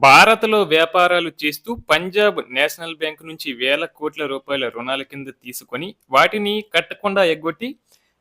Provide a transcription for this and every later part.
భారత్లో వ్యాపారాలు చేస్తూ పంజాబ్ నేషనల్ బ్యాంక్ నుంచి వేల కోట్ల రూపాయల రుణాల కింద తీసుకొని వాటిని కట్టకుండా ఎగ్గొట్టి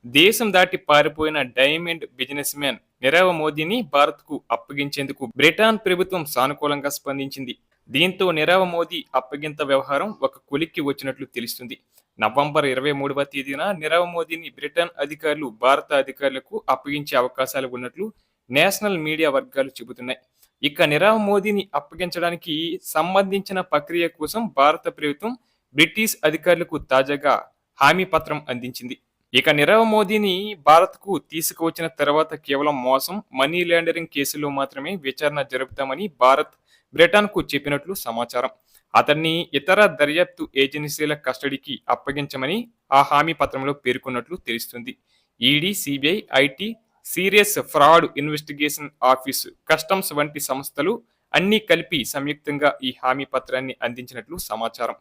దేశం దాటి పారిపోయిన డైమండ్ బిజినెస్ మ్యాన్ నీరవ్ మోదీని భారత్కు అప్పగించేందుకు బ్రిటన్ ప్రభుత్వం సానుకూలంగా స్పందించింది. దీంతో నీరవ్ మోదీ అప్పగింత వ్యవహారం ఒక కొలిక్కి వచ్చినట్లు తెలుస్తుంది. నవంబర్ ఇరవై మూడవ తేదీన నీరవ్ మోదీని బ్రిటన్ అధికారులు భారత అధికారులకు అప్పగించే అవకాశాలు ఉన్నట్లు నేషనల్ మీడియా వర్గాలు చెబుతున్నాయి. ఇక నీరవ్ మోదీని అప్పగించడానికి సంబంధించిన ప్రక్రియ కోసం భారత ప్రభుత్వం బ్రిటిష్ అధికారులకు తాజాగా హామీ పత్రం అందించింది. ఇక నీరవ్ మోదీని భారత్కు తీసుకువచ్చిన తర్వాత కేవలం మోసం మనీ లాండరింగ్ కేసులో మాత్రమే విచారణ జరుపుతామని భారత్ బ్రిటన్కు చెప్పినట్లు సమాచారం. అతన్ని ఇతర దర్యాప్తు ఏజెన్సీల కస్టడీకి అప్పగించమని ఆ హామీ పత్రంలో పేర్కొన్నట్లు తెలుస్తుంది. ED CBI IT serious fraud investigation office customs వంటి సంస్థలు అన్ని కలిపి సంయుక్తంగా ఈ హామీ పత్రాన్ని అందించినట్లు సమాచారం.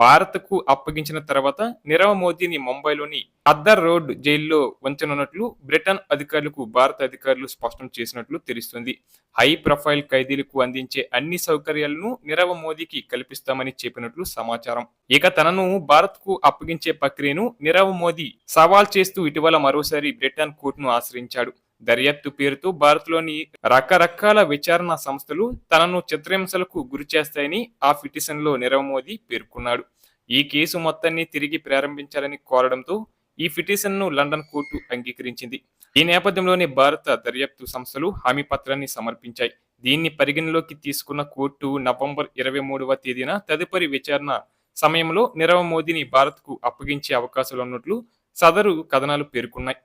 భారత్కు అప్పగించిన తర్వాత నీరవ్ మోదీని ముంబైలోని అద్దర్ రోడ్ జైల్లో ఉంచనున్నట్లు బ్రిటన్ అధికారులకు భారత అధికారులు స్పష్టం చేసినట్లు తెలుస్తుంది. హై ప్రొఫైల్ ఖైదీలకు అందించే అన్ని సౌకర్యాలను నీరవ్ మోదీకి కల్పిస్తామని చెప్పినట్లు సమాచారం. ఇక తనను భారత్కు అప్పగించే ప్రక్రియను నీరవ్ మోదీ సవాల్ చేస్తూ ఇటీవల మరోసారి బ్రిటన్ కోర్టును ఆశ్రయించాడు. దర్యాప్తు పేరుతో భారత్లోని రకరకాల విచారణ సంస్థలు తనను చిత్రహింసలకు గురి చేస్తాయని ఆ పిటిషన్లో నీరవ్ మోదీ పేర్కొన్నాడు. ఈ కేసు మొత్తాన్ని తిరిగి ప్రారంభించాలని కోరడంతో ఈ పిటిషన్ను లండన్ కోర్టు అంగీకరించింది. ఈ నేపథ్యంలోనే భారత దర్యాప్తు సంస్థలు హామీ పత్రాన్ని సమర్పించాయి. దీన్ని పరిగణలోకి తీసుకున్న కోర్టు నవంబర్ ఇరవై మూడవ తేదీన తదుపరి విచారణ సమయంలో నీరవ్ మోదీని భారత్కు అప్పగించే అవకాశాలు ఉన్నట్లు సదరు కథనాలు పేర్కొన్నాయి.